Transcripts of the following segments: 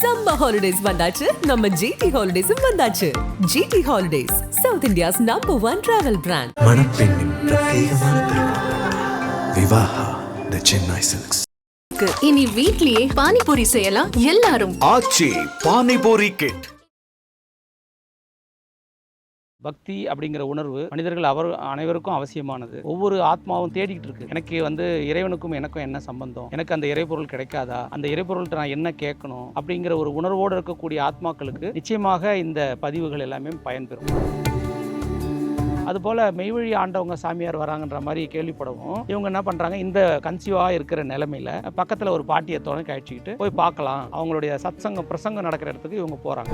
Summer holidays வந்தாச்சு. நம்ம GT ஹாலிடேஸும் வந்தாச்சு. GT holidays south India's number one travel brand மணப்பெண்ணின் பிரத்யேகமான விவாஹா த சென்னை சில்க்ஸ் இனி வீட்லயே பானிபூரி செய்யலாம் எல்லாரும். ஆச்சி பானிபூரி கிட் பக்தி அப்படிங்கிற உணர்வு மனிதர்கள் அவர் அனைவருக்கும் அவசியமானது. ஒவ்வொரு ஆத்மாவும் தேடிக்கிட்டு இருக்கு. எனக்கு வந்து இறைவனுக்கும் எனக்கும் என்ன சம்பந்தம்? எனக்கு அந்த இறைப்பொருள் கிடைக்காதா? அந்த இறைப்பொருள்கிட்ட நான் என்ன கேட்கணும்? அப்படிங்கிற ஒரு உணர்வோடு இருக்கக்கூடிய ஆத்மாக்களுக்கு நிச்சயமாக இந்த பதிவுகள் எல்லாமே பயன்பெறும். அதுபோல் மெய்வழி ஆண்டவங்க சாமியார் வராங்கன்ற மாதிரி கேள்விப்படவும். இவங்க என்ன பண்ணுறாங்க இந்த கன்சீவாக இருக்கிற நிலமையில பக்கத்தில் ஒரு பாட்டியை துணை கழிச்சிக்கிட்டு போய் பார்க்கலாம். அவங்களுடைய சத்சங்கம் பிரசங்கம் நடக்கிற இடத்துக்கு இவங்க போகிறாங்க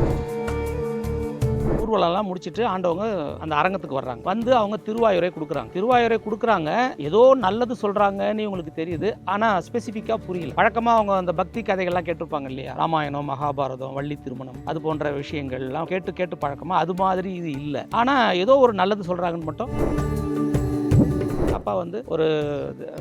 ஊர்வலம்லாம் முடிச்சுட்டு ஆண்டவங்க அந்த அரங்கத்துக்கு வர்றாங்க. வந்து அவங்க திருவாயூரை கொடுக்குறாங்க. திருவாயூரை கொடுக்குறாங்க. ஏதோ நல்லது சொல்கிறாங்கன்னு இவங்களுக்கு தெரியுது. ஆனால் ஸ்பெசிஃபிக்காக புரியல. வழக்கமாக அவங்க அந்த பக்தி கதைகள்லாம் கேட்டிருப்பாங்க இல்லையா? ராமாயணம் மகாபாரதம் வள்ளி திருமணம் அது போன்ற விஷயங்கள்லாம் கேட்டு கேட்டு பழக்கமாக அது மாதிரி இது இல்லை. ஆனால் ஏதோ ஒரு நல்லது சொல்கிறாங்கன்னு மட்டும் அப்பா வந்து ஒரு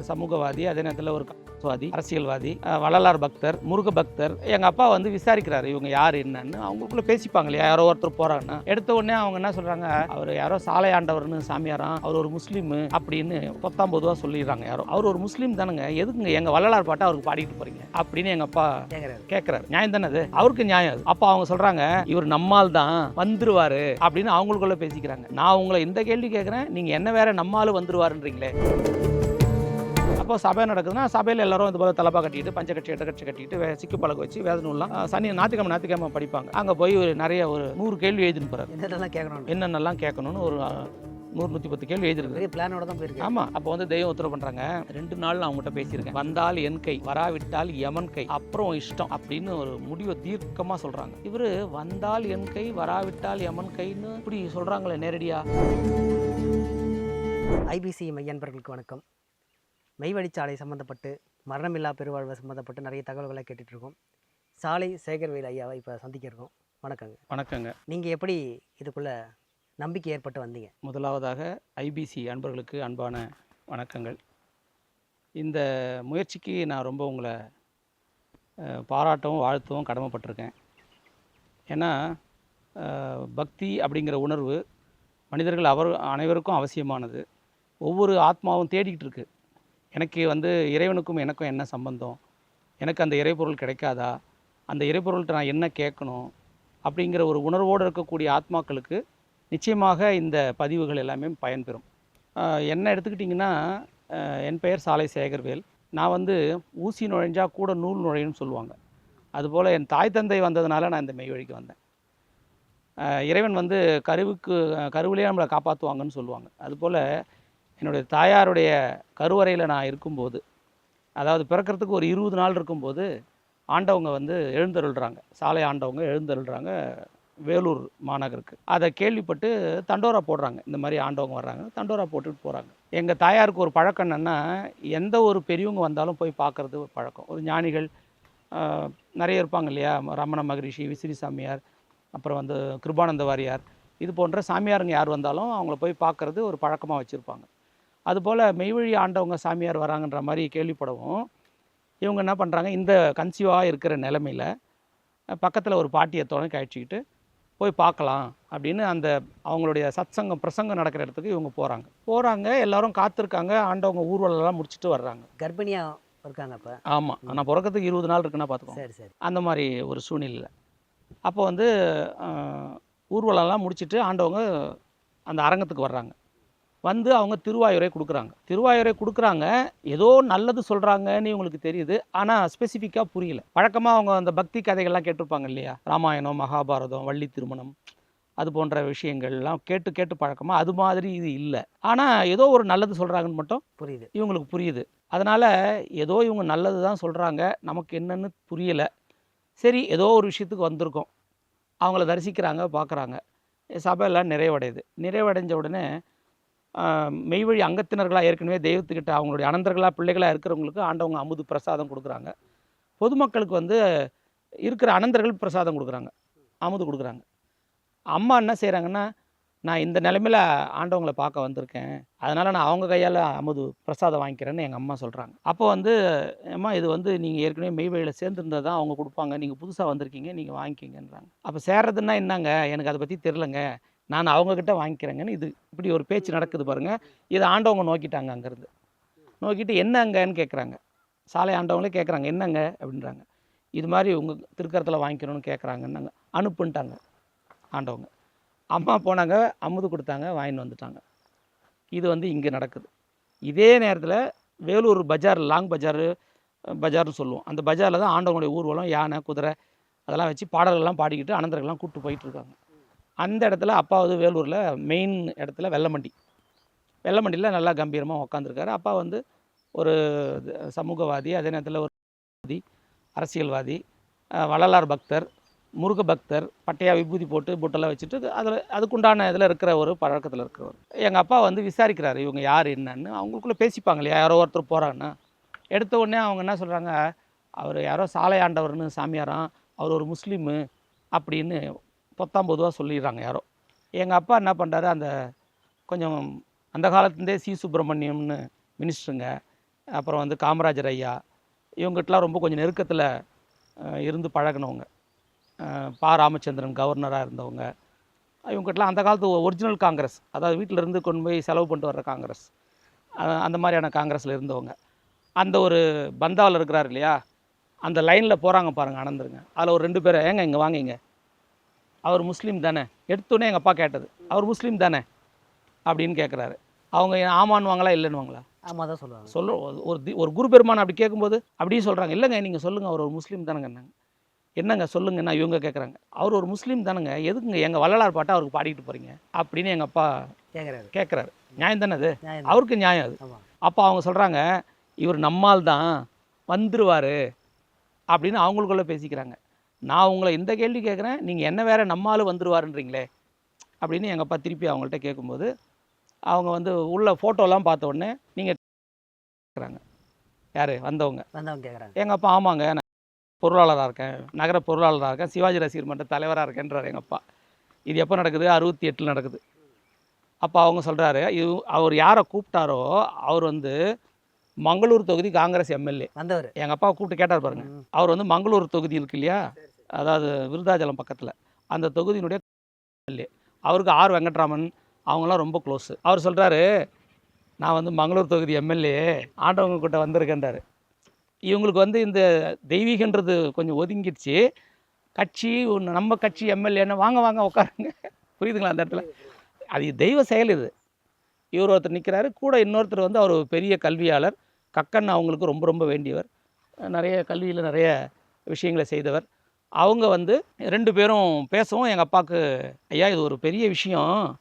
சமூகவாதி அதே நேரத்தில் ஒரு காசுவாதி அரசியல்வாதி வள்ளலார் பக்தர் முருக பக்தர். எங்கள் அப்பா வந்து விசாரிக்கிறாரு இவங்க யார் என்னன்னு. அவங்களுக்குள்ள பேசிப்பாங்க இல்லையா யாரோ ஒருத்தர் போகிறாங்கன்னா எடுத்த உடனே அவங்க என்ன சொல்கிறாங்க அவர் யாரோ சாலை ஆண்டவர்னு சாமியாராம் அவர் ஒரு முஸ்லீம் அப்படின்னு பத்தாம் பொதுவாக சொல்லிடுறாங்க யாரோ. அவர் ஒரு முஸ்லீம் தானங்க எதுக்குங்க எங்கள் வள்ளலார் பாட்டை அவருக்கு பாடிட்டு போறீங்க? அப்படின்னு எங்கள் அப்பா கேட்குறாரு நியாயம் தானே அது? அவருக்கு நியாயம் அது. அப்போ அவங்க சொல்கிறாங்க இவர் நம்மால் தான் வந்துருவாரு அப்படின்னு அவங்களுக்குள்ள பேசிக்கிறாங்க. நான் உங்களை இந்த கேள்வி கேட்குறேன் நீங்கள் என்ன வேற நம்மால் வந்துருவாருன்றீங்களே அப்போ சபை நடக்குதுன்னா சபையில் எல்லாரும் இது போல தலப்பா கட்டிட்டு பஞ்ச கட்சி எட்ட கட்சி கட்டிட்டு சிக்கு பழக்க வச்சு வேத நூல்லாம் சனி ஞாத்திக்கிழமை ஞாத்திக்கிழமை படிப்பாங்க. அங்கே போய் ஒரு நிறைய ஒரு நூறு கேள்வி எழுதின்னு போறாரு. என்னென்னலாம் கேட்கணும் என்னென்னலாம் கேட்கணும்னு ஒரு நூறு நூற்றி பத்து கேள்வி எழுதிருக்கு பிளானோட தான் போயிருக்கேன். ஆமா அப்போ வந்து தெய்வம் உத்தரவு பண்றாங்க. ரெண்டு நாள் நான் அவங்ககிட்ட பேசியிருக்கேன். வந்தால் என் கை வராவிட்டால் யமன் கை அப்புறம் இஷ்டம் அப்படின்னு ஒரு முடிவை தீர்க்கமா சொல்றாங்க. இவரு வந்தால் என் கை வராவிட்டால் யமன் கைன்னு இப்படி சொல்றாங்களே நேரடியா? ஐபிசி மையன்பர்களுக்கு வணக்கம். மெய்வழிச்சாலை சம்மந்தப்பட்டு மரணமில்லா பெருவாழ்வு சம்மந்தப்பட்டு நிறைய தகவல்களை கேட்டுட்டு இருக்கோம் சாலை சேகர்வேல் ஐயாவை இப்போ சந்திக்க இருக்கோம். வணக்கங்க. வணக்கங்க. நீங்கள் எப்படி இதுக்குள்ள நம்பிக்கை ஏற்பட்டு வந்தீங்க? முதலாவதாக ஐபிசி அன்பர்களுக்கு அன்பான வணக்கங்கள். இந்த முயற்சிக்கு நான் ரொம்ப உங்களை பாராட்டவும் வாழ்த்தவும் கடமைப்பட்டிருக்கேன். ஏன்னா பக்தி அப்படிங்கிற உணர்வு மனிதர்கள் அவர் அனைவருக்கும் அவசியமானது. ஒவ்வொரு ஆத்மாவும் தேடிக்கிட்டு இருக்கு. எனக்கு வந்து இறைவனுக்கும் எனக்கும் என்ன சம்பந்தம்? எனக்கு அந்த இறைப்பொருள் கிடைக்காதா? அந்த இறைப்பொருள்கிட்ட நான் என்ன கேட்கணும்? அப்படிங்கிற ஒரு உணர்வோடு இருக்கக்கூடிய ஆத்மாக்களுக்கு நிச்சயமாக இந்த பதிவுகள் எல்லாமே பயன்பெறும். என்ன எடுத்துக்கிட்டிங்கன்னா என் பெயர் சாலை சேகர்வேல். நான் வந்து ஊசி நுழைஞ்சா கூட நூல் நுழையும்னு சொல்லுவாங்க. அதுபோல் என் தாய் தந்தை வந்ததுனால நான் இந்த மெய் வழிக்கு வந்தேன் இறைவன் வந்து கருவுக்கு கருவிலே நம்மளை காப்பாற்றுவாங்கன்னு சொல்லுவாங்க. அதுபோல் என்னுடைய தாயாருடைய கருவறையில் நான் இருக்கும்போது அதாவது பிறக்கிறதுக்கு ஒரு இருபது நாள் இருக்கும்போது ஆண்டவங்க வந்து எழுந்தருள்றாங்க. சாலை ஆண்டவங்க எழுந்தருள்றாங்க வேலூர் மாநகருக்கு. அதை கேள்விப்பட்டு தண்டோரா போடுறாங்க. இந்த மாதிரி ஆண்டவங்க வர்றாங்க. தண்டோரா போட்டுட்டு போகிறாங்க எங்கள் தாயாருக்கு ஒரு பழக்கம் என்னென்னா எந்த ஒரு பெரியவங்க வந்தாலும் போய் பார்க்குறது ஒரு பழக்கம். ஒரு ஞானிகள் நிறைய இருப்பாங்க இல்லையா? ரமண மகரிஷி விசிறி சாமியார் அப்புறம் வந்து கிருபானந்த வாரியார் இது போன்ற சாமியாருங்க யார் வந்தாலும் அவங்கள போய் பார்க்குறது ஒரு பழக்கமாக வச்சுருப்பாங்க. அதுபோல் மெய்வழி ஆண்டவங்க சாமியார் வராங்கன்ற மாதிரி கேள்விப்படவும். இவங்க என்ன பண்ணுறாங்க இந்த கன்சீவாக இருக்கிற நிலமையில பக்கத்தில் ஒரு பாட்டியை துணை கழிச்சிக்கிட்டு போய் பார்க்கலாம் அப்படின்னு அந்த அவங்களுடைய சத்சங்கம் பிரசங்கம் நடக்கிற இடத்துக்கு இவங்க போகிறாங்க போகிறாங்க எல்லாரும் காத்திருக்காங்க ஆண்டவங்க ஊர்வலம்லாம் முடிச்சுட்டு வர்றாங்க. கர்ப்பிணியா இருக்காங்க அப்போ? ஆமாம் நான் பிறக்கிறதுக்கு இருபது நாள் இருக்குன்னா பார்த்துக்கோ. சரி சரி. அந்த மாதிரி ஒரு சூழ்நிலையில். அப்போ வந்து ஊர்வலம்லாம் முடிச்சுட்டு ஆண்டவங்க அந்த அரங்கத்துக்கு வர்றாங்க. வந்து அவங்க திருவாயூரை கொடுக்குறாங்க. திருவாயூரை கொடுக்குறாங்க. ஏதோ நல்லது சொல்கிறாங்கன்னு இவங்களுக்கு தெரியுது. ஆனால் ஸ்பெசிஃபிக்காக புரியல. வழக்கமாக அவங்க அந்த பக்தி கதைகள்லாம் கேட்டிருப்பாங்க இல்லையா? ராமாயணம் மகாபாரதம் வள்ளி திருமணம் அது போன்ற விஷயங்கள்லாம் கேட்டு கேட்டு பழக்கமாக அது மாதிரி இது இல்லை. ஆனால் ஏதோ ஒரு நல்லது சொல்கிறாங்கன்னு மட்டும் புரியுது. இவங்களுக்கு புரியுது. அதனால் ஏதோ இவங்க நல்லது தான் சொல்கிறாங்க நமக்கு என்னன்னு புரியலை. சரி ஏதோ ஒரு விஷயத்துக்கு வந்திருக்கோம். அவங்கள தரிசிக்கிறாங்க பார்க்குறாங்க. சபையெல்லாம் நிறைவடையுது. நிறைவடைஞ்ச உடனே மெய்வழி அங்கத்தினர்களாக ஏற்கனவே தெய்வத்துக்கிட்ட அவங்களுடைய அனந்தர்களாக பிள்ளைகளாக இருக்கிறவங்களுக்கு ஆண்டவங்க அமுது பிரசாதம் கொடுக்குறாங்க. பொதுமக்களுக்கு வந்து இருக்கிற அனந்தர்கள் பிரசாதம் கொடுக்குறாங்க. அமுது கொடுக்குறாங்க. அம்மா என்ன செய்கிறாங்கன்னா நான் இந்த நிலைமையில ஆண்டவங்களை பார்க்க வந்திருக்கேன். அதனால் நான் அவங்க கையால் அமுது பிரசாதம் வாங்கிக்கிறேன்னு எங்கள் அம்மா சொல்கிறாங்க அப்போ வந்து அம்மா இது வந்து நீங்கள் ஏற்கனவே மெய்வழியில் சேர்ந்துருந்தது தான் அவங்க கொடுப்பாங்க. நீங்கள் புதுசாக வந்திருக்கீங்க. நீங்கள் வாங்கிக்கிங்கன்றாங்க. அப்போ சேர்றதுன்னா என்னங்க? எனக்கு அதை பற்றி தெரிலங்க நான் அவங்கக்கிட்ட வாங்கிக்கிறேங்கன்னு இது இப்படி ஒரு பேச்சு நடக்குது பாருங்கள் இதை ஆண்டவங்க நோக்கிட்டாங்க அங்கேருந்து. நோக்கிட்டு என்னங்கன்னு கேட்குறாங்க சாலை ஆண்டவங்களே கேட்குறாங்க என்னங்க அப்படின்றாங்க. இது மாதிரி உங்கள் திருக்கரத்தில் வாங்கிக்கணும்னு கேட்குறாங்கன்னாங்க அனுப்புன்ட்டாங்க ஆண்டவங்க. அம்மா போனாங்க அமுது கொடுத்தாங்க வாங்கிட்டு வந்துட்டாங்க. இது வந்து இங்கே நடக்குது. இதே நேரத்தில் வேலூர் பஜார் லாங் பஜார் பஜார்னு சொல்லுவோம். அந்த பஜாரில் தான் ஆண்டவங்களுடைய ஊர்வலம் யானை குதிரை அதெல்லாம் வச்சு பாடல்கள்லாம் பாடிக்கிட்டு அனந்தர்கள்லாம் கூப்பிட்டு போயிட்டு இருக்காங்க. அந்த இடத்துல அப்பா வந்து வேலூரில் மெயின் இடத்துல வெள்ளமண்டி. வெள்ளமண்டியில் நல்லா கம்பீரமாக உட்காந்துருக்காரு அப்பா வந்து ஒரு சமூகவாதி அதே நேரத்தில் ஒரு அரசியல்வாதி வள்ளலார் பக்தர் முருக பக்தர் பட்டையாக விபூதி போட்டு பொட்டெல்லாம் வச்சுட்டு அதில் அதுக்குண்டான இதில் இருக்கிற ஒரு பழக்கத்தில் இருக்கிறவர். எங்கள் அப்பா வந்து விசாரிக்கிறாரு இவங்க யார் என்னன்னு? அவங்களுக்குள்ளே பேசிப்பாங்க இல்லையா? யாரோ ஒருத்தர் போகிறாங்கன்னா எடுத்த உடனே அவங்க என்ன சொல்கிறாங்க அவர் யாரோ சாலை ஆண்டவர்னு சாமியாராம். அவர் ஒரு முஸ்லீமு அப்படின்னு பொத்தாம் பொதுவாக சொல்லிடுறாங்க யாரோ. எங்கள் அப்பா என்ன பண்ணுறாரு அந்த கொஞ்சம் அந்த காலத்துலேருந்தே சி. சுப்பிரமணியம்னு மினிஸ்டருங்க அப்புறம் வந்து காமராஜர் ஐயா இவங்ககிட்டலாம் ரொம்ப கொஞ்சம் நெருக்கத்தில் இருந்து பழகினவங்க. பா. ராமச்சந்திரன் கவர்னராக இருந்தவங்க. இவங்ககிட்டலாம் அந்த காலத்து ஒரிஜினல் காங்கிரஸ் அதாவது வீட்டில் இருந்து கொண்டு போய் செலவு பண்ணிட்டு வர்ற காங்கிரஸ். அந்த மாதிரியான காங்கிரஸில் இருந்தவங்க. அந்த ஒரு பந்தாவில் இருக்கிறார் இல்லையா அந்த லைனில் போகிறாங்க பாருங்கள் அனந்தருங்க அதில் ஒரு ரெண்டு பேர் ஏங்க இங்கே வாங்கிங்க அவர் முஸ்லீம் தானே? எடுத்தோடனே எங்கள் அப்பா கேட்டது. அவர் முஸ்லீம் தானே? அப்படின்னு கேட்குறாரு அவங்க ஆமான்னுவாங்களா இல்லைன்னுவாங்களா? ஆமாம் தான் சொல்லுவாங்க. சொல்ல ஒரு ஒரு குரு பெருமான் அப்படி கேட்கும்போது அப்படியே சொல்கிறாங்க இல்லைங்க நீங்கள் சொல்லுங்கள் அவர் ஒரு முஸ்லீம் தானேங்கன்னாங்க என்னங்க சொல்லுங்கன்னா இவங்க கேட்குறாங்க அவர் ஒரு முஸ்லீம் தானேங்க எதுக்குங்க எங்கள் வள்ளலார் பாட்டை அவருக்கு பாடிக்கிட்டு போகிறீங்க அப்படின்னு எங்கள் அப்பா கேட்குறாரு கேட்குறாரு நியாயம் தானே அது? அவருக்கு நியாயம் அது. அப்போ அவங்க சொல்கிறாங்க இவர் நம்மால் தான் வந்துருவார் அப்படின்னு அவங்களுக்குள்ள பேசிக்கிறாங்க. நான் உங்களை இந்த கேள்வி கேட்குறேன் நீங்கள் என்ன வேற நம்மால் வந்துருவாருன்றீங்களே அப்படின்னு எங்கள் அப்பா திருப்பி அவங்கள்ட்ட கேட்கும்போது அவங்க வந்து உள்ள ஃபோட்டோலாம் பார்த்த உடனே நீங்கள் கேட்குறாங்க யார்? வந்தவங்க. வந்தவங்க கேட்குறாங்க எங்கள் அப்பா ஆமாங்க நான் பொருளாளராக இருக்கேன் நகர பொருளாளராக இருக்கேன் சிவாஜி ரசிகர் மன்ற தலைவராக இருக்கேன்றார் எங்கள் அப்பா. இது எப்போ நடக்குது? அறுபத்தி எட்டில் நடக்குது. அப்போ அவங்க சொல்கிறாரு இது அவர் யாரை கூப்பிட்டாரோ அவர் வந்து மங்களூர் தொகுதி காங்கிரஸ் எம்எல்ஏ. வந்தவர். எங்கள் அப்பா கூப்பிட்டு கேட்டார் பாருங்க. அவர் வந்து மங்களூர் தொகுதி இருக்கு இல்லையா? அதாவது விருதாச்சலம் பக்கத்தில் அந்த தொகுதியினுடைய எம்எல்ஏ அவருக்கு ஆர் வெங்கட்ராமன் அவங்களாம் ரொம்ப க்ளோஸு அவர் சொல்கிறாரு நான் வந்து மங்களூர் தொகுதி எம்எல்ஏ ஆண்டவங்க கிட்ட இவங்களுக்கு வந்து இந்த தெய்வீகன்றது கொஞ்சம் ஒதுங்கிடுச்சு. கட்சி ஒன்று நம்ம கட்சி எம்எல்ஏன்னு வாங்க வாங்க உட்காருங்க. புரியுதுங்களா அந்த இடத்துல? அது தெய்வ செயல் இது. இவர் ஒருத்தர் நிற்கிறாரு கூட இன்னொருத்தர் வந்து அவர் பெரிய கல்வியாளர். கக்கன் அவங்களுக்கு ரொம்ப ரொம்ப வேண்டியவர். நிறைய கல்வியில் நிறைய விஷயங்களை செய்தவர். அவங்க வந்து ரெண்டு பேரும் பேசவும் எங்கள் அப்பாவுக்கு ஐயா இது ஒரு பெரிய விஷயம்.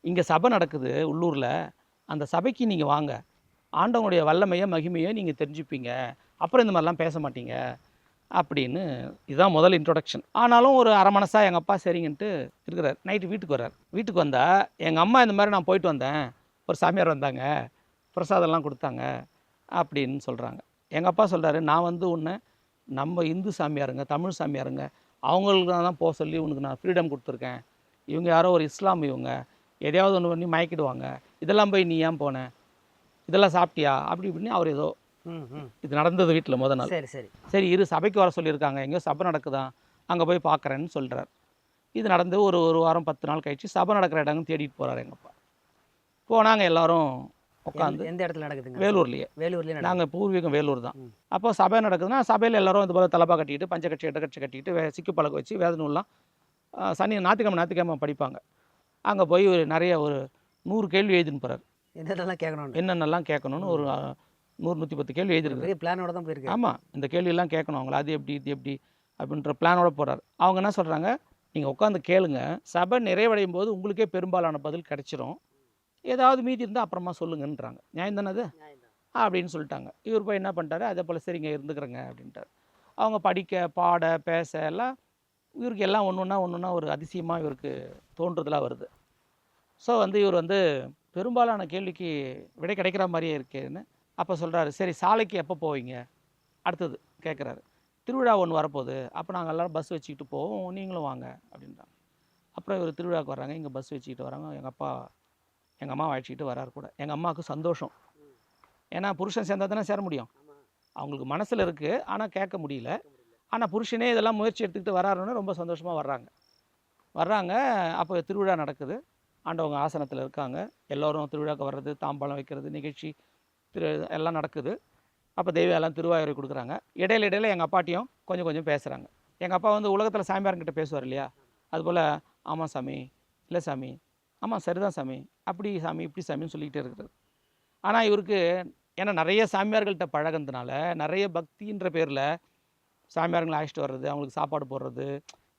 இங்கே சபை நடக்குது உள்ளூரில். அந்த சபைக்கு நீங்கள் வாங்க. ஆண்டவனுடைய வல்லமையை மகிமையை நீங்கள் தெரிஞ்சுப்பீங்க. அப்புறம் இந்த மாதிரிலாம் பேச மாட்டீங்க. அப்படின்னு இதுதான் முதல் இன்ட்ரொடக்ஷன் ஆனாலும் ஒரு அரை மனசாக எங்கள் அப்பா சரிங்கன்ட்டு இருக்கிறார். நைட்டு வீட்டுக்கு வர்றார். வீட்டுக்கு வந்தால் எங்கள் அம்மா இந்த மாதிரி நான் போயிட்டு வந்தேன். ஒரு சாமியார் வந்தாங்க. பிரசாதம்லாம் கொடுத்தாங்க. அப்படின்னு சொல்கிறாங்க எங்கள் அப்பா சொல்கிறாரு நான் வந்து உன்னை நம்ம இந்து சாமியாருங்க தமிழ் சாமியாருங்க அவங்களுக்கு தான் போக சொல்லி உனக்கு நான் ஃப்ரீடம் கொடுத்துருக்கேன். இவங்க யாரோ ஒரு இஸ்லாம் இவங்க எதையாவது ஒன்று பண்ணி மயக்கிடுவாங்க. இதெல்லாம் போய் நீ ஏன் போன? இதெல்லாம் சாப்பிட்டியா? அப்படி இப்படின்னு அவர் ஏதோ இது நடந்தது வீட்டில் முத நாள். சரி சரி. சரி இரு சபைக்கு வர சொல்லியிருக்காங்க. எங்கேயோ சபை நடக்குதான் அங்கே போய் பார்க்குறேன்னு சொல்கிறார் இது நடந்து ஒரு ஒரு வாரம் பத்து நாள் கழிச்சு சபை நடக்கிற இடங்க தேடிட்டு போகிறார் எங்கள் அப்பா. போனாங்க எல்லாரும். உட்காந்து எந்த- இடத்துல நடக்குதுங்க? வேலூர்லேயே. வேலூர்லேயே நாங்கள் பூர்வீகம் வேலூர் தான். அப்போ சபை நடக்குதுன்னா சபையில் எல்லாரும் இது போல தலப்பா கட்டிட்டு பஞ்சக்கட்சி இடக்கட்சி கட்டிட்டு சிக்கு பழக்க வச்சு வேத நூல்லாம் சனி ஞாயிற்றுக்கிழமை ஞாயிற்றுக்கிழமை படிப்பாங்க. அங்கே போய் ஒரு நிறைய ஒரு நூறு கேள்வி எழுதின்னு போகிறார் இடத்துல கேட்கணும்னு? என்னென்னலாம் கேட்கணும்னு ஒரு நூறு நூற்றி பத்து கேள்வி எழுதிருக்கு பிளானோட தான் போயிருக்கு. ஆமாம் இந்த கேள்வியெல்லாம் கேட்கணும். அவங்கள அது எப்படி இது எப்படி அப்படின்ற பிளானோட போகிறார் அவங்க என்ன சொல்கிறாங்க நீங்கள் உட்காந்து கேளுங்க. சபை நிறைவடையும் போது உங்களுக்கே பெரும்பாலான பதில் கிடைச்சிரும். ஏதாவது மீதி இருந்தால் அப்புறமா சொல்லுங்கன்றாங்க. நியாயம் தானே அது? அப்படின்னு சொல்லிட்டாங்க. இவர் போய் என்ன பண்ணிட்டாரு? அதே போல் சரிங்க இருந்துக்கிறேங்க அப்படின்ட்டார். அவங்க படிக்க பாட பேச எல்லாம் இவருக்கு எல்லாம் ஒன்று ஒன்றா ஒன்று ஒன்றா ஒரு அதிசயமாக இவருக்கு தோன்றதெல்லாம் வருது. ஸோ வந்து இவர் வந்து பெரும்பாலான கேள்விக்கு விடை கிடைக்கிற மாதிரியே இருக்கேன்னு அப்போ சொல்கிறாரு சரி சாலைக்கு எப்போ போவீங்க? அடுத்தது கேட்குறாரு திருவிழா ஒன்று வரப்போகுது. அப்போ நாங்கள் எல்லோரும் பஸ் வச்சுக்கிட்டு போவோம். நீங்களும் வாங்க அப்படின்றாங்க. அப்புறம் இவர் திருவிழாவுக்கு வர்றாங்க. இங்கே பஸ் வச்சுக்கிட்டு வராங்க. எங்கள் அப்பா எங்கள் அம்மா அழைச்சிக்கிட்டு வராரு கூட. எங்கள் அம்மாவுக்கு சந்தோஷம். ஏன்னா புருஷன் சேர்ந்தா தானே சேர முடியும். அவங்களுக்கு மனசில் இருக்குது ஆனால் கேட்க முடியல. ஆனால் புருஷனே இதெல்லாம் முயற்சி எடுத்துக்கிட்டு வராருன்னு ரொம்ப சந்தோஷமாக வர்றாங்க. வர்றாங்க. அப்போ திருவிழா நடக்குது. ஆண்டவங்க ஆசனத்தில் இருக்காங்க. எல்லோரும் திருவிழாக்கு வர்றது தாம்பாளம் வைக்கிறது நிகழ்ச்சி திரு எல்லாம் நடக்குது. அப்போ தெய்வம் திருவாயூரை கொடுக்குறாங்க. இடையில இடையில எங்கள் அப்பாட்டியும் கொஞ்சம் கொஞ்சம் பேசுகிறாங்க எங்கள் அப்பா வந்து உலகத்தில் சாமியார்கிட்ட பேசுவார் இல்லையா? அதுபோல் ஆமாம் சாமி. இல்லை சாமி. ஆமாம் சரிதான் சாமி. அப்படி சாமி இப்படி சாமின்னு சொல்லிக்கிட்டே இருக்கிறது ஆனால் இவருக்கு ஏன்னா நிறைய சாமியார்கள்ட்ட பழகுனதுனால நிறைய பக்தின்ற பேரில் சாமியாருங்களை அழைச்சிட்டு வர்றது அவங்களுக்கு சாப்பாடு போடுறது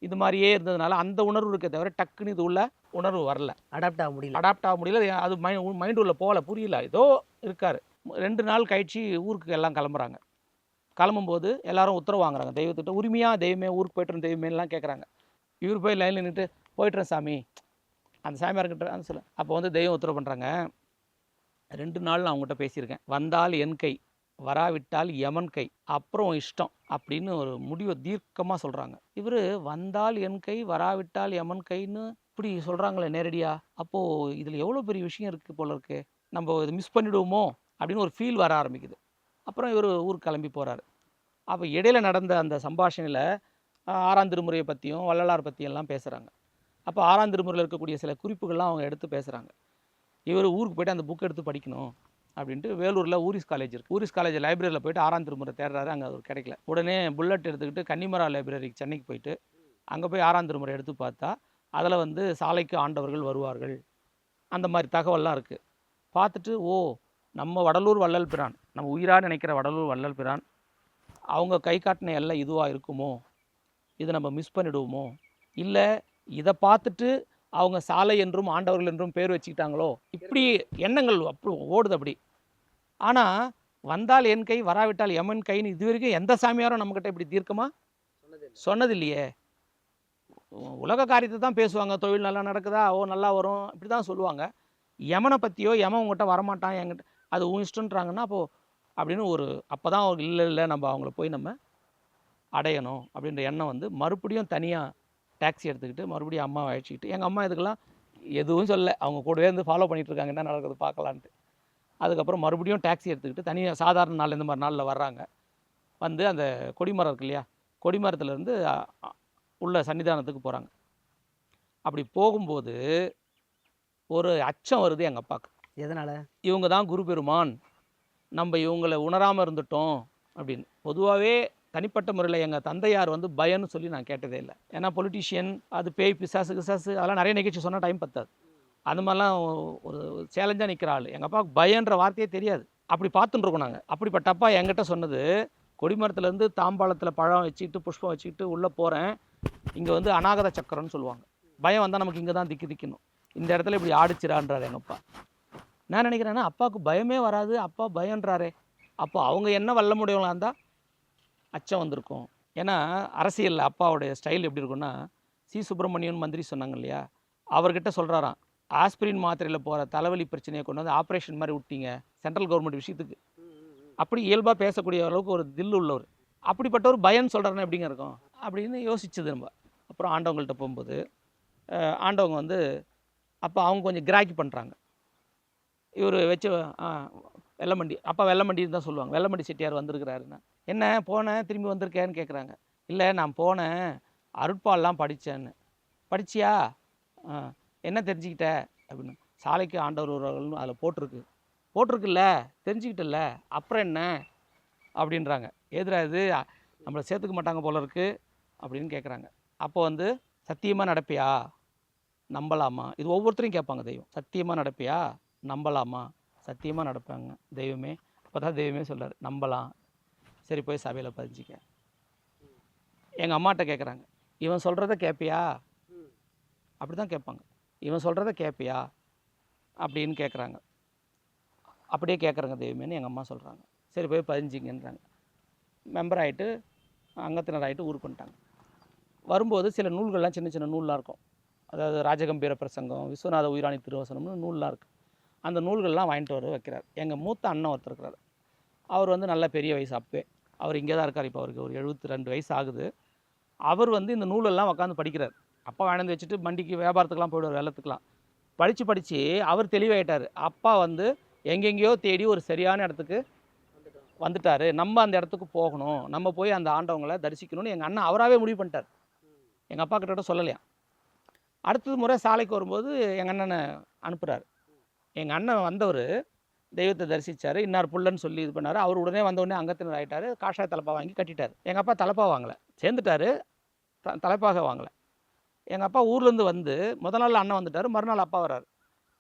இது மாதிரியே இருந்ததுனால அந்த உணர்வு இருக்கே தவிர டக்குன்னு இது உள்ள உணர்வு வரல. அடாப்ட் ஆக முடியல. அடாப்ட் ஆக முடியல. அது மை மைண்ட் உள்ள போகல புரியல. ஏதோ இருக்கார். ரெண்டு நாள் கழிச்சு ஊருக்கு எல்லாம் கிளம்புறாங்க. கிளம்பும்போது எல்லாரும் உத்தரவு வாங்குறாங்க. தெய்வத்திட்ட உரிமையாக தெய்வமே ஊருக்கு போய்ட்டு தெய்வமேலாம் கேட்குறாங்க இவர் போய் லைனில் நின்றுட்டு போயிட்டுறேன் சாமி. அந்த சாமியார்கிட்ட அந்த சொல்ல அப்போ வந்து தெய்வம் உத்தரவு பண்ணுறாங்க ரெண்டு நாள் நான் அவங்ககிட்ட பேசியிருக்கேன். வந்தால் என் கை வராவிட்டால் யமன் கை அப்புறம் இஷ்டம் அப்படின்னு ஒரு முடிவை தீர்க்கமாக சொல்கிறாங்க இவர் வந்தால் என் கை வராவிட்டால் யமன் கைன்னு இப்படி சொல்கிறாங்களே நேரடியாக அப்போது இதில் எவ்வளோ பெரிய விஷயம் இருக்குது போல இருக்கு? நம்ம இதை மிஸ் பண்ணிவிடுவோமோ அப்படின்னு ஒரு ஃபீல் வர ஆரம்பிக்குது. அப்புறம் இவர் ஊருக்கு கிளம்பி போகிறாரு அப்போ இடையில நடந்த அந்த சம்பாஷணையில் ஆறாம் திருமுறையை பற்றியும் வள்ளலார் பற்றியும் எல்லாம் பேசுகிறாங்க அப்போ ஆறாம் திருமுறையில் இருக்கக்கூடிய சில குறிப்புகள்லாம் அவங்க எடுத்து பேசுகிறாங்க இவர் ஊருக்கு போயிட்டு அந்த புக் எடுத்து படிக்கணும் அப்படின்ட்டு வேலூரில் ஊரிஸ் காலேஜ் இருக்குது ஊரிஸ் காலேஜ் லைப்ரரியில் போயிட்டு ஆறாம் திருமுறை தேடுறாரு அங்கே அவர் கிடைக்கல. உடனே புல்லட் எடுத்துக்கிட்டு கன்னிமரா லைப்ரரிக்கு சென்னைக்கு போயிட்டு அங்கே போய் ஆறாம் திருமுறை எடுத்து பார்த்தா அதில் வந்து சாலைக்கு ஆண்டவர்கள் வருவார்கள். அந்த மாதிரி தகவல்லாம் இருக்குது பார்த்துட்டு ஓ நம்ம வடலூர் வள்ளல் பிரான் நம்ம உயிராக நினைக்கிற வடலூர் வள்ளல் பிரான் அவங்க கை காட்டின எல்லாம் இதுவாக இருக்குமோ? இதை நம்ம மிஸ் பண்ணிடுவோமோ? இல்லை இதை பார்த்துட்டு அவங்க சாலை என்றும் ஆண்டவர்கள் என்றும் பேர் வச்சுக்கிட்டாங்களோ? இப்படி எண்ணங்கள் அப்படி ஓடுது அப்படி. ஆனால் வந்தால் என் கை வராவிட்டால் எமன் கைன்னு இது வரைக்கும் எந்த சாமியாரும் நம்மக்கிட்ட இப்படி தீர்க்கமா? சொன்னது இல்லையே உலக காரியத்தை தான் பேசுவாங்க. தொழில் நல்லா நடக்குதா? ஓ நல்லா வரும். இப்படி தான் சொல்லுவாங்க. யமனை பற்றியோ யமன் உங்கள்கிட்ட வரமாட்டான் என்கிட்ட அது உன் இஷ்டன்றாங்கன்னா அப்போது அப்படின்னு ஒரு அப்போ தான் அவங்க இல்லை இல்லை நம்ம அவங்கள போய் நம்ம அடையணும் அப்படின்ற எண்ணம் வந்து மறுபடியும் தனியாக டாக்ஸி எடுத்துக்கிட்டு மறுபடியும் அம்மாவை அழைச்சிக்கிட்டு எங்கள் அம்மா இதுக்கெல்லாம் எதுவும் சொல்ல அவங்க கூடவே இருந்து ஃபாலோ பண்ணிட்டு இருக்காங்க. என்ன நடக்குது பார்க்கலான்ட்டு. அதுக்கப்புறம் மறுபடியும் டாக்ஸி எடுத்துக்கிட்டு தனியாக சாதாரண நாள் இந்த மாதிரி நாளில் வர்றாங்க. வந்து அந்த கொடிமரம் இருக்கு இல்லையா? கொடிமரத்துலேருந்து உள்ள சன்னிதானத்துக்கு போகிறாங்க அப்படி போகும்போது ஒரு அச்சம் வருது எங்கள் அப்பாவுக்கு எதனால்? இவங்க தான் குரு பெருமான் நம்ம இவங்களை உணராமல் இருந்துட்டோம். அப்படின்னு. பொதுவாகவே தனிப்பட்ட முறையில் எங்கள் தந்தையார் வந்து பயன்னு சொல்லி நான் கேட்டதே இல்லை. ஏன்னா பொலிட்டிஷியன் அது பேய் பிசாசு கிசாசு அதெல்லாம் நிறைய நிகழ்ச்சி சொன்னால் டைம் பத்தாது. அந்த மாதிரிலாம் ஒரு சேலஞ்சாக நிற்கிற ஆள். எங்கள் அப்பாவுக்கு பயன்ற வார்த்தையே தெரியாது. அப்படி பார்த்துட்டு இருக்கோம் நாங்கள் அப்படிப்பட்ட அப்பா என்கிட்ட சொன்னது கொடிமரத்துலேருந்து தாம்பாளத்தில் பழம் வச்சுக்கிட்டு புஷ்பம் வச்சுக்கிட்டு உள்ளே போகிறேன் இங்கே வந்து அநாகத சக்கரம்னு சொல்லுவாங்க. பயம் வந்தால் நமக்கு இங்கே தான் திக்கி திக்கணும். இந்த இடத்துல இப்படி ஆடிச்சிரான்றார் எங்கள் அப்பா. நான் நினைக்கிறேன்னா அப்பாவுக்கு பயமே வராது. அப்பா பயன்றாரே. அப்போ அவங்க என்ன வல்ல முடியவங்களா இருந்தால் அச்சம் வந்திருக்கும். ஏன்னா அரசியலில் அப்பாவுடைய ஸ்டைல் எப்படி இருக்குன்னா சி. சுப்பிரமணியன் மந்திரி சொன்னாங்க இல்லையா? அவர்கிட்ட சொல்கிறாராம் ஆஸ்பிரின் மாத்திரையில் போகிற தலைவலி பிரச்சனையை கொண்டு வந்து ஆப்ரேஷன் மாதிரி விட்டீங்க சென்ட்ரல் கவர்மெண்ட் விஷயத்துக்கு. அப்படி இயல்பாக பேசக்கூடிய அளவுக்கு ஒரு தில் உள்ளவர். அப்படிப்பட்ட ஒரு பயன் சொல்கிறாருன்னா எப்படிங்க இருக்கும்? அப்படின்னு யோசிச்சது நம்ம. அப்புறம் ஆண்டவங்கள்ட்ட போகும்போது ஆண்டவங்க வந்து அப்போ அவங்க கொஞ்சம் கிராக்கி பண்ணுறாங்க இவர் வச்சு வெள்ளமண்டி அப்பா வெள்ளமண்டின்னு தான் சொல்லுவாங்க. வெள்ளமண்டி செட்டியார் வந்திருக்கிறாருன்னா. என்ன போனேன் திரும்பி வந்திருக்கேன்னு கேட்குறாங்க இல்லை நான் போனேன் அருட்பால்லாம் படித்தேன்னு படிச்சியா? ஆ. என்ன தெரிஞ்சுக்கிட்ட? அப்படின்னு. சாலைக்கு ஆண்டவர் உறவுகள்னு அதில் போட்டிருக்கு. போட்டிருக்குல்ல தெரிஞ்சுக்கிட்டல அப்புறம் என்ன? அப்படின்றாங்க. எதிரா இது? நம்மளை சேர்த்துக்க மாட்டாங்க போல இருக்கு. அப்படின்னு கேட்குறாங்க அப்போ வந்து சத்தியமாக நடப்பியா? நம்பலாமா? இது ஒவ்வொருத்தரையும் கேட்பாங்க தெய்வம். சத்தியமாக நடப்பியா? நம்பலாமா? சத்தியமாக நடப்பாங்க. தெய்வமே. அப்போ தான் தெய்வமே சொல்கிறார் நம்பலாம். சரி போய் சபையில் பதிஞ்சிக்க. எங்கள் அம்மாட்ட கேட்குறாங்க இவன் சொல்கிறத கேட்பியா அப்படி தான் கேட்பாங்க. இவன் சொல்கிறத கேட்பியா அப்படின்னு கேட்குறாங்க அப்படியே கேட்குறாங்க தெய்வமேனு எங்கள் அம்மா சொல்கிறாங்க சரி போய் பதிஞ்சிங்கன்றாங்க. மெம்பர் ஆகிட்டு அங்கத்தினர் ஆகிட்டு ஊருக்கு வந்துட்டாங்க. வரும்போது சில நூல்கள்லாம் சின்ன சின்ன நூல்லாம் இருக்கும். அதாவது ராஜகம்பீர பிரசங்கம் விஸ்வநாத உயிராணி திருவசனம்னு நூல்லாம் இருக்குது அந்த நூல்கள்லாம் வாங்கிட்டு வர வைக்கிறார். எங்கள் மூத்த அண்ணன் ஒருத்தர் இருக்கிறார். அவர் வந்து நல்ல பெரிய வயசு அப்பே அவர் இங்கே தான் இருக்கார். இப்போ அவருக்கு ஒரு எழுபத்தி ரெண்டு வயசு ஆகுது. அவர் வந்து இந்த நூலெல்லாம் உட்காந்து படிக்கிறார். அப்பா வேணந்து வச்சுட்டு வண்டிக்கு வியாபாரத்துக்கெலாம் போயிடுவார் வெள்ளத்துக்கெலாம் படித்து படித்து அவர் தெளிவாயிட்டார். அப்பா வந்து எங்கெங்கேயோ தேடி ஒரு சரியான இடத்துக்கு வந்துட்டார். நம்ம அந்த இடத்துக்கு போகணும். நம்ம போய் அந்த ஆண்டவங்களை தரிசிக்கணும்னு எங்கள் அண்ணன் அவராகவே முடிவு பண்ணிட்டார். எங்கள் அப்பா கிட்ட சொல்லலையா? அடுத்தது முறை சாலைக்கு வரும்போது எங்கள் அண்ணனை அனுப்புகிறார் எங்கள் அண்ணன் வந்தவர் தெய்வத்தை தரிசித்தார் இன்னார் புள்ளன்னு சொல்லி இது பண்ணார். அவர் உடனே வந்தோடனே அங்கத்தினர் ஆகிட்டார் காஷாய தலப்பா வாங்கி கட்டிட்டார். எங்கள் அப்பா தலைப்பா வாங்கலை. சேர்ந்துட்டார். த தலைப்பாக வாங்கலை. எங்கள் அப்பா ஊர்லேருந்து வந்து முதல் நாள் அண்ணன் வந்துட்டார். மறுநாள் அப்பா வர்றாரு.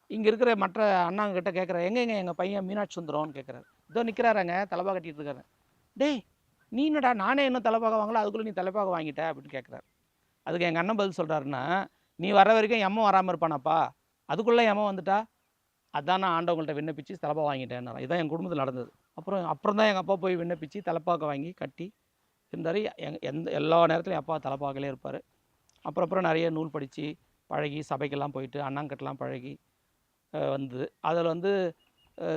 இங்கே இருக்கிற மற்ற அண்ணாங்கிட்ட கேட்குறாரு எங்கெங்க எங்கள் பையன் மீனாட்சி சுந்தரம்னு கேட்குறாரு இதோ நிற்கிறாருங்க தலைப்பா கட்டிகிட்டு இருக்காரு. டேய் நீ என்னடா? நானே இன்னும் தலைப்பாக வாங்கல. அதுக்குள்ளே நீ தலைப்பாக வாங்கிட்ட? அப்படின்னு கேட்குறாரு அதுக்கு எங்கள் அண்ணன் பதில் சொல்கிறாருன்னா நீ வர வரைக்கும் எம்மன் வராமல் இருப்பானாப்பா. அதுக்குள்ளே எம்மன் வந்துட்டா? அதான் நான் ஆண்டவங்கள்ட்ட விண்ணப்பிச்சு தலைப்பா வாங்கிட்டேன் இதான் என் குடும்பத்தில் நடந்தது. அப்புறம் அப்புறம் தான் எங்கள் அப்பா போய் விண்ணப்பிச்சு தலைப்பாக்க வாங்கி கட்டி இருந்தார். எங் எந்த எல்லா நேரத்துலையும் அப்பா தலைப்பாக்கலே இருப்பார். அப்புறம் அப்புறம் நிறைய நூல் படித்து பழகி சபைக்கெல்லாம் போயிட்டு அண்ணாங்கட்டெலாம் பழகி வந்தது. அதில் வந்து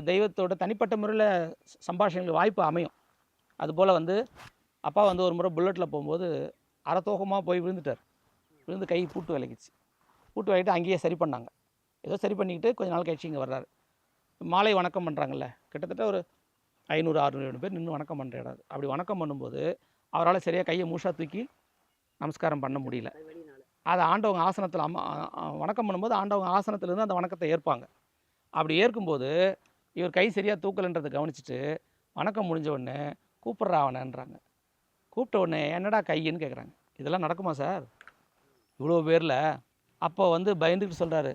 தெய்வத்தோட தனிப்பட்ட முறையில் சம்பாஷணைகள் வாய்ப்பு அமையும். அதுபோல் வந்து அப்பா வந்து ஒரு முறை புல்லட்டில் போகும்போது அறத்தோகமாக போய் விழுந்துட்டார். விழுந்து கை பூட்டு விலகிச்சு பூட்டு வாங்கிட்டு அங்கேயே சரி பண்ணாங்க. ஏதோ சரி பண்ணிக்கிட்டு கொஞ்ச நாள் கழிச்சு இங்கே வர்றாரு. மாலை வணக்கம் பண்ணுறாங்கல்ல கிட்டத்தட்ட ஒரு ஐநூறு அறுநூறு பேர் நின்று வணக்கம் பண்ணுற இடம் அப்படி வணக்கம் பண்ணும்போது அவரால் சரியாக கையை மூஷா தூக்கி நமஸ்காரம் பண்ண முடியல. அதை ஆண்டவங்க ஆசனத்தில் அம்மா வணக்கம் பண்ணும்போது ஆண்டவங்க ஆசனத்திலேருந்து அந்த வணக்கத்தை ஏற்பாங்க. அப்படி ஏற்கும்போது இவர் கை சரியாக தூக்கலைன்றதை கவனிச்சுட்டு வணக்கம் முடிஞ்ச உடனே கூப்பிட்றா அவனன்றாங்க. கூப்பிட்ட உடனே என்னடா கையின்னு கேட்குறாங்க இதெல்லாம் நடக்குமா சார்? இவ்வளோ பேரில். அப்போ வந்து பயந்துக்கிட்டு சொல்கிறாரு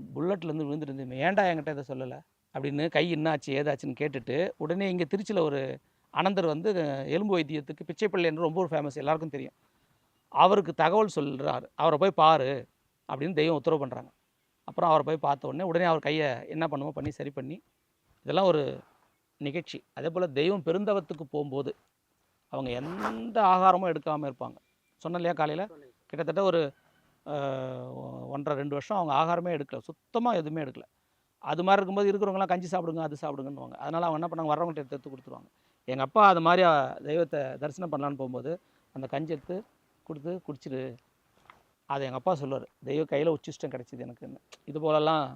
புல்லட்லேருந்து விழுந்துட்டு இருந்தேன் ஏன்டா என்கிட்ட இதை சொல்லலை? அப்படின்னு கை என்னாச்சு ஏதாச்சுன்னு கேட்டுட்டு உடனே இங்கே திருச்சியில் ஒரு அனந்தர் வந்து எலும்பு வைத்தியத்துக்கு பிச்சைப்பள்ளி என்று ரொம்ப ஒரு ஃபேமஸ் எல்லாருக்கும் தெரியும். அவருக்கு தகவல் சொல்கிறாரு அவரை போய் பாரு அப்படின்னு தெய்வம் உத்தரவு பண்ணுறாங்க அப்புறம் அவரை போய் பார்த்த உடனே உடனே அவர் கையை என்ன பண்ணுமோ பண்ணி சரி பண்ணி இதெல்லாம் ஒரு நிகழ்ச்சி. அதே போல் தெய்வம் பெருந்தவத்துக்கு போகும்போது அவங்க எந்த ஆகாரமும் எடுக்காமல் இருப்பாங்க. சொன்ன இல்லையா காலையில்? கிட்டத்தட்ட ஒரு ஒன்றரை ரெண்டு வருஷம் அவங்க ஆகாரமே எடுக்கல. சுத்தமாக எதுவுமே எடுக்கல. அது மாதிரி இருக்கும்போது இருக்கிறவங்களாம் கஞ்சி சாப்பிடுங்க அது சாப்பிடுங்கன்னுவாங்க. அதனால் அவங்க என்ன பண்ணாங்க? வரவங்கள்ட்ட எடுத்து எடுத்து கொடுத்துருவாங்க. எங்கள் அப்பா அது மாதிரி தெய்வத்தை தரிசனம் பண்ணலான்னு போகும்போது அந்த கஞ்சி எடுத்து கொடுத்து குடிச்சிரு. அதை எங்கள் அப்பா சொல்லுவார். தெய்வ கையில் உச்சிஷ்டம் கிடச்சிது எனக்குன்னு. இது போலலாம்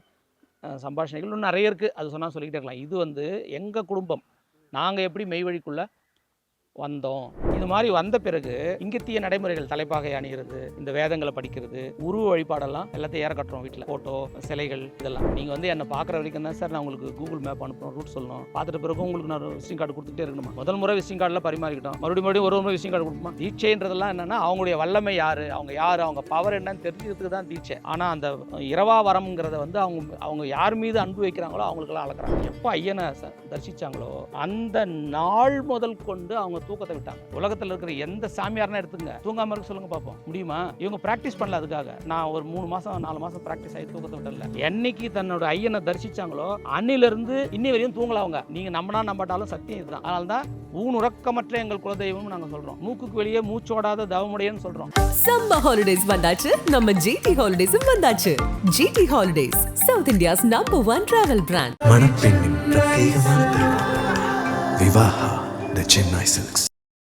சம்பாஷணைகள் இன்னும் நிறைய இருக்குது அது சொன்னால் சொல்லிக்கிட்டே இருக்கலாம். இது வந்து எங்கள் குடும்பம் நாங்கள் எப்படி மெய்வழிக்குள்ளே வந்தோம்? இது மாதிரி வந்த பிறகு இங்கத்திய நடைமுறைகள் தலைப்பாகை அணிகிறது இந்த வேதங்களை படிக்கிறது உருவ வழிபாடெல்லாம் எல்லாத்தையும் ஏற கட்டுறோம் வீட்டில். ஃபோட்டோ சிலைகள் இதெல்லாம். நீங்கள் வந்து என்னை பார்க்குற வரைக்கும் தான் சார் நான் உங்களுக்கு கூகுள் மேப் அனுப்புறோம் ரூட் சொல்லணும். பார்த்துட்டு பிறகு உங்களுக்கு நான் விசிட்டிங் கார்டு கொடுத்துட்டே இருக்கணுமா? முதல் முறை விசிட்டிங் கார்டில் பரிமாறிக்கிட்டோம். மறுபடியும் மறுபடியும் ஒரு முறை விசிட்டிங் கார்டு கொடுக்குமா தீட்சைன்றதெல்லாம் என்னன்னா அவங்களுடைய வல்லமை யார்? அவங்க யார்? அவங்க பவர் என்னன்னு தெரிஞ்சுக்கிறதுக்கு தான் தீட்சை. ஆனால் அந்த இரவா வரம்ங்கிறத வந்து அவங்க அவங்க யார் மீது அன்பு வைக்கிறாங்களோ அவங்களுக்கெல்லாம் அளக்குறாங்க. எப்போ ஐயனை ச- தரிசிச்சாங்களோ அந்த நாள் முதல் கொண்டு அவங்க தூக்கத்தை விட்டாங்க. உலகத்தில் இருக்கிற எந்த சாமியார்னா எடுத்துங்க. தூங்காம இருக்க சொல்லுங்க பார்ப்போம் முடியுமா? இவங்க பிராக்டிஸ் பண்ணல அதுக்காக. நான் ஒரு மூணு மாசம் நாலு மாசம் பிராக்டிஸ் ஆகி தூக்கத்தை விடல. என்னைக்கு தன்னோட ஐயனை தரிசிச்சாங்களோ அன்னில இருந்து இன்னி வரையும் தூங்கல அவங்க. நீங்க நம்பினா நம்பாட்டாலும் சத்தியம் இதுதான். அதனால தான் ஊன் உறக்கமற்ற எங்கள் குலதெய்வம் நாங்க சொல்றோம். மூக்குக்கு வெளியே மூச்சோடாத தவமுடையன்னு சொல்றோம். சம்மர் ஹாலிடேஸ் வந்தாச்சு. நம்ம ஜிடி ஹாலிடேஸும் வந்தாச்சு. GT holidays south India's number one travel brand மணப்பெண்ணின் பிரத்யேகமான திருமணம் விவாஹா த சென்னை சில்க்ஸ்